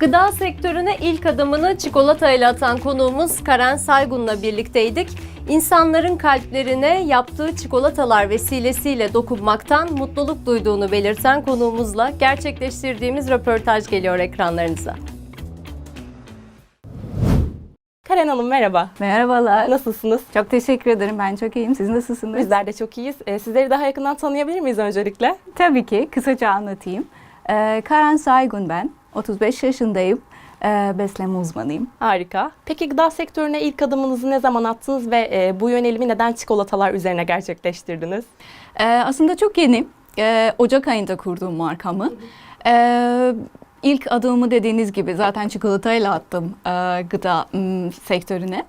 Gıda sektörüne ilk adımını çikolata ile atan konuğumuz Karen Saygun'la birlikteydik. İnsanların kalplerine yaptığı çikolatalar vesilesiyle dokunmaktan mutluluk duyduğunu belirten konuğumuzla gerçekleştirdiğimiz röportaj geliyor ekranlarınıza. Karen Hanım merhaba. Merhabalar. Nasılsınız? Çok teşekkür ederim. Ben çok iyiyim. Siz nasılsınız? Bizler de çok iyiyiz. Ee, sizleri daha yakından tanıyabilir miyiz öncelikle? Tabii ki. Kısaca anlatayım. Ee, Karen Saygun ben. 35 yaşındayım. Ee, besleme uzmanıyım. Harika. Peki gıda sektörüne ilk adımınızı ne zaman attınız ve e, bu yönelimi neden çikolatalar üzerine gerçekleştirdiniz? Ee, aslında çok yeni. Ee, Ocak ayında kurduğum markamı. Ee, ilk adımı dediğiniz gibi zaten çikolatayla attım e, gıda m, sektörüne.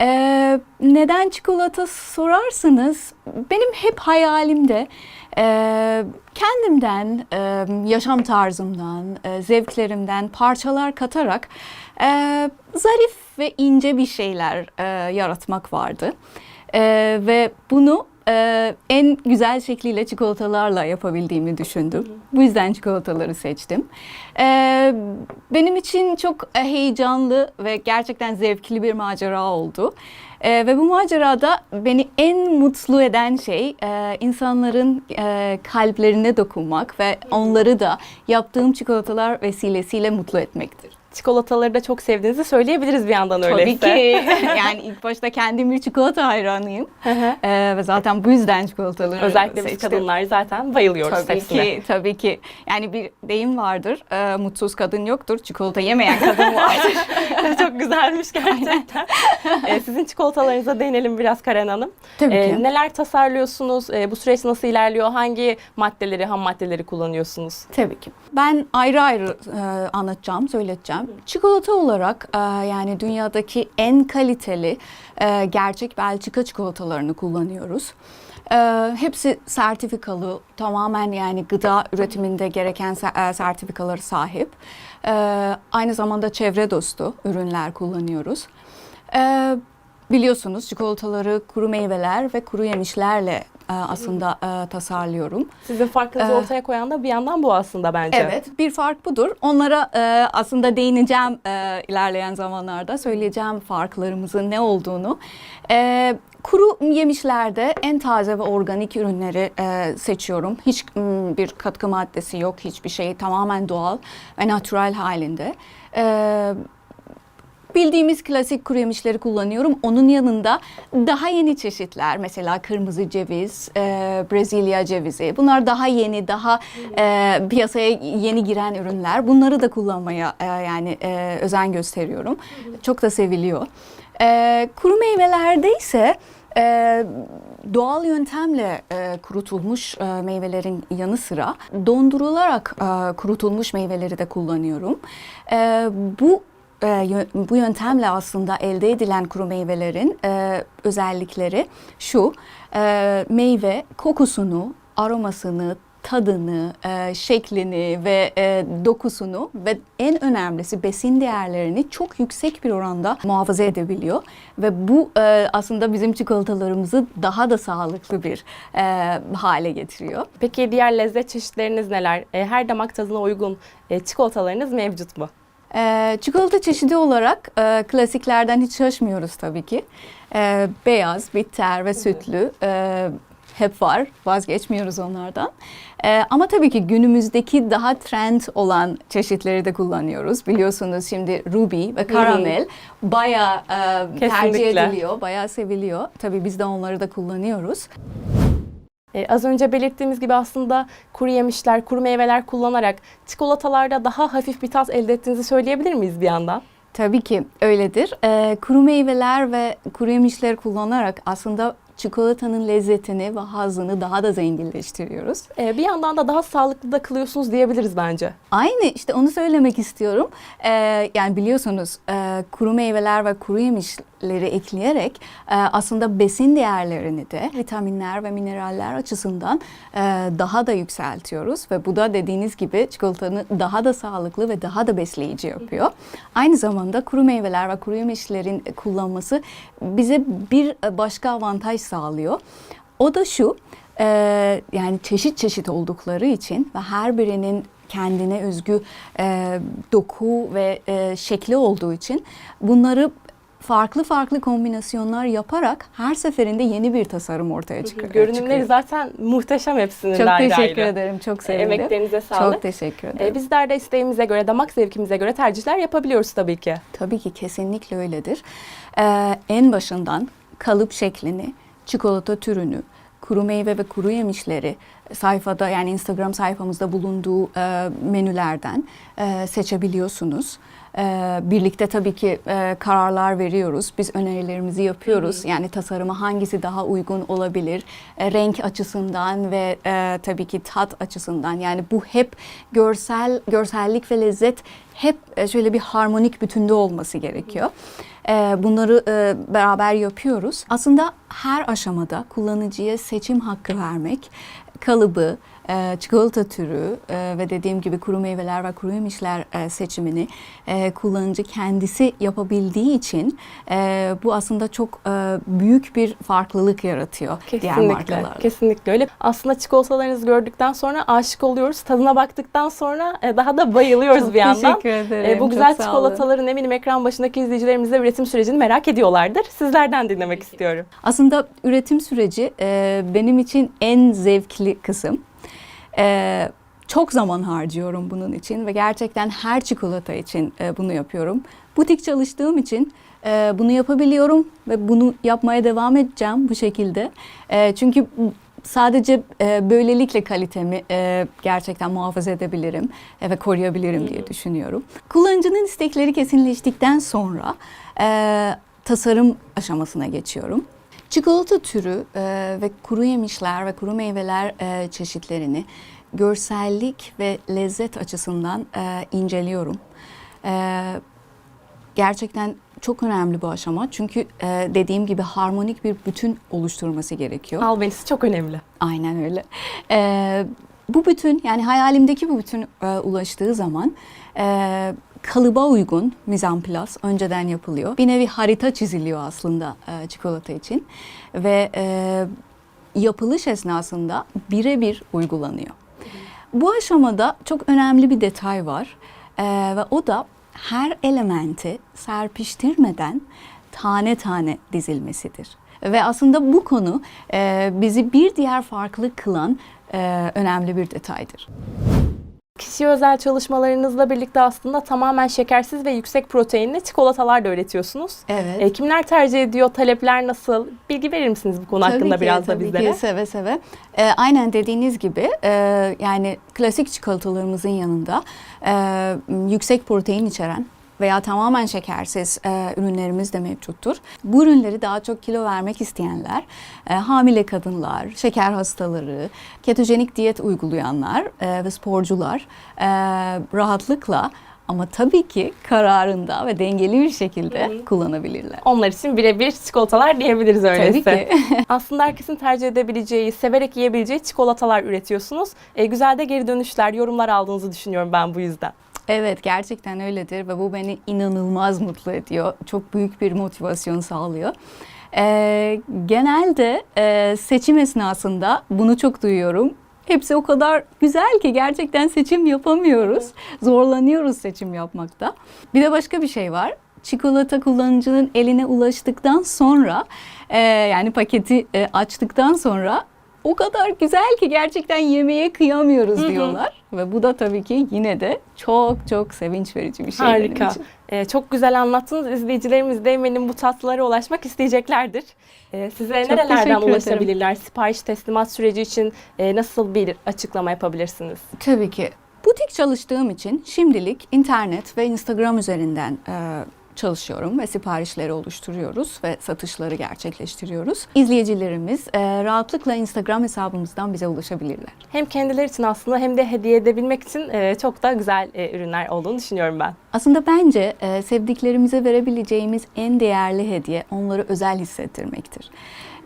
Ee, neden çikolata sorarsanız benim hep hayalimde e, kendimden, e, yaşam tarzımdan, e, zevklerimden parçalar katarak e, zarif ve ince bir şeyler e, yaratmak vardı. E, ve bunu e, en güzel şekliyle çikolatalarla yapabildiğimi düşündüm. Bu yüzden çikolataları seçtim. E, benim için çok e, heyecanlı ve gerçekten zevkli bir macera oldu. E, ve bu macerada beni en mutlu eden şey e, insanların e, kalplerine dokunmak ve onları da yaptığım çikolatalar vesilesiyle mutlu etmektir. Çikolataları da çok sevdiğinizi söyleyebiliriz bir yandan öyleyse. Tabii ki. yani ilk başta kendim bir çikolata hayranıyım. Ee, ve zaten bu yüzden çikolataları Özellikle biz seçtim. kadınlar zaten bayılıyoruz Tabii hepsine. ki, tabii ki. Yani bir deyim vardır, e, mutsuz kadın yoktur, çikolata yemeyen kadın vardır. çok güzelmiş gerçekten. Ee, sizin çikolatalarınıza değinelim biraz Karen Hanım. Tabii Ee, ki. neler tasarlıyorsunuz? Ee, bu süreç nasıl ilerliyor? Hangi maddeleri, ham maddeleri kullanıyorsunuz? Tabii ki. Ben ayrı ayrı e, anlatacağım, söyleteceğim. Çikolata olarak e, yani dünyadaki en kaliteli e, gerçek Belçika çikolatalarını kullanıyoruz. E, hepsi sertifikalı, tamamen yani gıda üretiminde gereken e, sertifikaları sahip. Aynı zamanda çevre dostu ürünler kullanıyoruz. E, biliyorsunuz çikolataları kuru meyveler ve kuru yemişlerle e, aslında e, tasarlıyorum. Sizin farkınızı Ee, ortaya koyan da bir yandan bu aslında bence. Evet, bir fark budur. Onlara e, aslında değineceğim e, ilerleyen zamanlarda. Söyleyeceğim farklarımızın ne olduğunu. E, kuru yemişlerde en taze ve organik ürünleri e, seçiyorum. Hiç m, bir katkı maddesi yok, hiçbir şey. Tamamen doğal ve natural halinde. E, bildiğimiz klasik kuru yemişleri kullanıyorum. Onun yanında daha yeni çeşitler mesela kırmızı ceviz, e, Brezilya cevizi. Bunlar daha yeni, daha e, piyasaya yeni giren ürünler. Bunları da kullanmaya e, yani e, özen gösteriyorum. Çok da seviliyor. E, kuru meyvelerde ise e, doğal yöntemle e, kurutulmuş e, meyvelerin yanı sıra dondurularak e, kurutulmuş meyveleri de kullanıyorum. E, bu e, bu yöntemle aslında elde edilen kuru meyvelerin e, özellikleri şu e, meyve kokusunu, aromasını, tadını, e, şeklini ve e, dokusunu ve en önemlisi besin değerlerini çok yüksek bir oranda muhafaza edebiliyor ve bu e, aslında bizim çikolatalarımızı daha da sağlıklı bir e, hale getiriyor. Peki diğer lezzet çeşitleriniz neler? Ee, her damak tadına uygun e, çikolatalarınız mevcut mu? Ee, çikolata çeşidi olarak e, klasiklerden hiç şaşmıyoruz tabii ki. Ee, beyaz, bitter ve sütlü e, hep var. Vazgeçmiyoruz onlardan. Ee, ama tabii ki günümüzdeki daha trend olan çeşitleri de kullanıyoruz. Biliyorsunuz şimdi ruby ve karamel bayağı e, tercih Kesinlikle. ediliyor, bayağı seviliyor. Tabii biz de onları da kullanıyoruz. Ee, az önce belirttiğimiz gibi aslında kuru yemişler, kuru meyveler kullanarak çikolatalarda daha hafif bir tat elde ettiğinizi söyleyebilir miyiz bir yandan? Tabii ki öyledir. Ee, kuru meyveler ve kuru yemişleri kullanarak aslında çikolatanın lezzetini ve hazını daha da zenginleştiriyoruz. Ee, bir yandan da daha sağlıklı da kılıyorsunuz diyebiliriz bence. Aynı işte onu söylemek istiyorum. Ee, yani biliyorsunuz e, kuru meyveler ve kuru yemişleri ekleyerek e, aslında besin değerlerini de vitaminler ve mineraller açısından e, daha da yükseltiyoruz ve bu da dediğiniz gibi çikolatanı daha da sağlıklı ve daha da besleyici yapıyor. Aynı zamanda kuru meyveler ve kuru yemişlerin kullanması bize bir başka avantaj sağlıyor. O da şu, e, yani çeşit çeşit oldukları için ve her birinin kendine özgü e, doku ve e, şekli olduğu için bunları farklı farklı kombinasyonlar yaparak her seferinde yeni bir tasarım ortaya çıkıyor. Görünümleri çıkıyor. zaten muhteşem hepsinin Çok ayrı teşekkür ayrı. ederim. Çok E, sevindim. Emeklerinize sağlık. Çok teşekkür E, ederim. bizler de isteğimize göre, damak zevkimize göre tercihler yapabiliyoruz tabii ki. Tabii ki kesinlikle öyledir. Ee, en başından kalıp şeklini, çikolata türünü, kuru meyve ve kuru yemişleri sayfada yani Instagram sayfamızda bulunduğu e, menülerden e, seçebiliyorsunuz. E, birlikte tabii ki e, kararlar veriyoruz. Biz önerilerimizi yapıyoruz. Yani tasarıma hangisi daha uygun olabilir? E, renk açısından ve e, tabii ki tat açısından. Yani bu hep görsel görsellik ve lezzet hep e, şöyle bir harmonik bütünde olması gerekiyor. E, Bunları e, beraber yapıyoruz. Aslında her aşamada kullanıcıya seçim hakkı vermek, kalıbı, e, çikolata türü e, ve dediğim gibi kuru meyveler ve kuru yemişler e, seçimini kullanıcı kendisi yapabildiği için bu aslında çok büyük bir farklılık yaratıyor diğer Kesinlikle, markalarla. kesinlikle öyle. Aslında çikolatalarınızı gördükten sonra aşık oluyoruz. Tadına baktıktan sonra daha da bayılıyoruz Çok bir yandan. teşekkür ederim. Bu Çok güzel olun. çikolataların eminim ekran başındaki izleyicilerimiz de üretim sürecini merak ediyorlardır. Sizlerden dinlemek istiyorum. Aslında üretim süreci benim için en zevkli kısım. E, çok zaman harcıyorum bunun için ve gerçekten her çikolata için e, bunu yapıyorum. Butik çalıştığım için e, bunu yapabiliyorum ve bunu yapmaya devam edeceğim bu şekilde. E, çünkü sadece e, böylelikle kalitemi e, gerçekten muhafaza edebilirim e, ve koruyabilirim diye düşünüyorum. Kullanıcının istekleri kesinleştikten sonra e, tasarım aşamasına geçiyorum. Çikolata türü e, ve kuru yemişler ve kuru meyveler e, çeşitlerini görsellik ve lezzet açısından e, inceliyorum. E, gerçekten çok önemli bu aşama çünkü e, dediğim gibi harmonik bir bütün oluşturması gerekiyor. Albenisi çok önemli. Aynen öyle. Ee, bu bütün yani hayalimdeki bu bütün e, ulaştığı zaman e, kalıba uygun mizanplas önceden yapılıyor. Bir nevi harita çiziliyor aslında e, çikolata için ve e, yapılış esnasında birebir uygulanıyor. Bu aşamada çok önemli bir detay var E, ve o da her elementi serpiştirmeden tane tane dizilmesidir. Ve aslında bu konu e, bizi bir diğer farklı kılan e, önemli bir detaydır. Kişiye özel çalışmalarınızla birlikte aslında tamamen şekersiz ve yüksek proteinli çikolatalar da üretiyorsunuz. Evet. E, kimler tercih ediyor? Talepler nasıl? Bilgi verir misiniz bu konu Tabii hakkında ki, biraz da tabii bizlere? Ki, seve seve. Ee, aynen dediğiniz gibi e, yani klasik çikolatalarımızın yanında e, yüksek protein içeren veya tamamen şekersiz e, ürünlerimiz de mevcuttur. Bu ürünleri daha çok kilo vermek isteyenler, e, hamile kadınlar, şeker hastaları, ketojenik diyet uygulayanlar e, ve sporcular e, rahatlıkla ama tabii ki kararında ve dengeli bir şekilde kullanabilirler. Onlar için birebir çikolatalar diyebiliriz öyleyse. Tabii ki. Aslında herkesin tercih edebileceği, severek yiyebileceği çikolatalar üretiyorsunuz. E, güzel de geri dönüşler, yorumlar aldığınızı düşünüyorum ben bu yüzden. Evet gerçekten öyledir ve bu beni inanılmaz mutlu ediyor. Çok büyük bir motivasyon sağlıyor. Ee, genelde e, seçim esnasında bunu çok duyuyorum. Hepsi o kadar güzel ki gerçekten seçim yapamıyoruz. Zorlanıyoruz seçim yapmakta. Bir de başka bir şey var. Çikolata kullanıcının eline ulaştıktan sonra e, yani paketi e, açtıktan sonra o kadar güzel ki gerçekten yemeye kıyamıyoruz diyorlar. Ve bu da tabii ki yine de çok çok sevinç verici bir şey benim Harika. için. E, çok güzel anlattınız. İzleyicilerimiz de eminim bu tatlılara ulaşmak isteyeceklerdir. E, size teşekkür nerelerden ederim. ulaşabilirler? Sipariş teslimat süreci için e, nasıl bir açıklama yapabilirsiniz? Tabii ki. Butik çalıştığım için şimdilik internet ve Instagram üzerinden e, çalışıyorum ve siparişleri oluşturuyoruz ve satışları gerçekleştiriyoruz. İzleyicilerimiz e, rahatlıkla Instagram hesabımızdan bize ulaşabilirler. Hem kendileri için aslında hem de hediye edebilmek için e, çok da güzel e, ürünler olduğunu düşünüyorum ben. Aslında bence e, sevdiklerimize verebileceğimiz en değerli hediye onları özel hissettirmektir.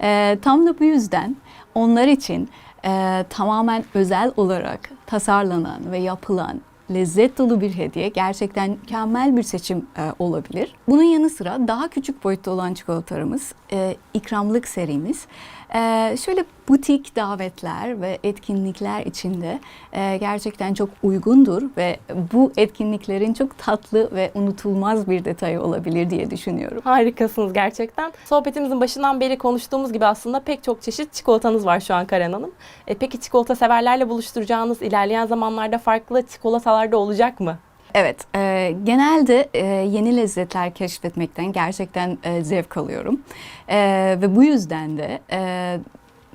E, tam da bu yüzden onlar için e, tamamen özel olarak tasarlanan ve yapılan lezzet dolu bir hediye. Gerçekten mükemmel bir seçim e, olabilir. Bunun yanı sıra daha küçük boyutta olan çikolatalarımız, e, ikramlık serimiz. E, şöyle butik davetler ve etkinlikler içinde e, gerçekten çok uygundur ve bu etkinliklerin çok tatlı ve unutulmaz bir detayı olabilir diye düşünüyorum. Harikasınız gerçekten. Sohbetimizin başından beri konuştuğumuz gibi aslında pek çok çeşit çikolatanız var şu an Karen Hanım. E, peki çikolata severlerle buluşturacağınız ilerleyen zamanlarda farklı çikolatalar da olacak mı? Evet, e, genelde e, yeni lezzetler keşfetmekten gerçekten e, zevk alıyorum. E, ve bu yüzden de e,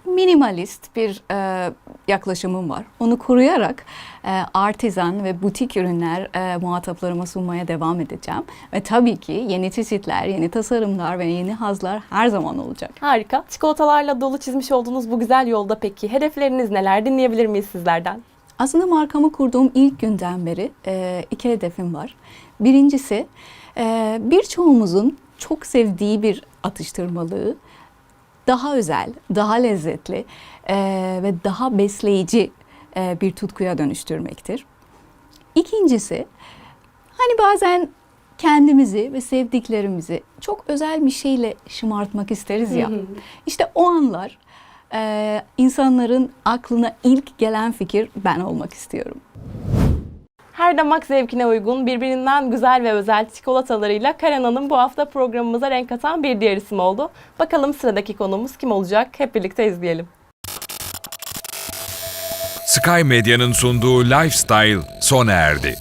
minimalist bir e, yaklaşımım var. Onu koruyarak e, artizan ve butik ürünler e, muhataplarıma sunmaya devam edeceğim. Ve tabii ki yeni çeşitler, yeni tasarımlar ve yeni hazlar her zaman olacak. Harika. Çikolatalarla dolu çizmiş olduğunuz bu güzel yolda peki hedefleriniz neler? Dinleyebilir miyiz sizlerden? Aslında markamı kurduğum ilk günden beri e, iki hedefim var. Birincisi e, birçoğumuzun çok sevdiği bir atıştırmalığı daha özel, daha lezzetli e, ve daha besleyici e, bir tutkuya dönüştürmektir. İkincisi hani bazen kendimizi ve sevdiklerimizi çok özel bir şeyle şımartmak isteriz ya. İşte o anlar e, insanların aklına ilk gelen fikir ben olmak istiyorum. Her damak zevkine uygun, birbirinden güzel ve özel çikolatalarıyla Karen Hanım bu hafta programımıza renk katan bir diğer isim oldu. Bakalım sıradaki konuğumuz kim olacak? Hep birlikte izleyelim. Sky Medya'nın sunduğu Lifestyle sona erdi.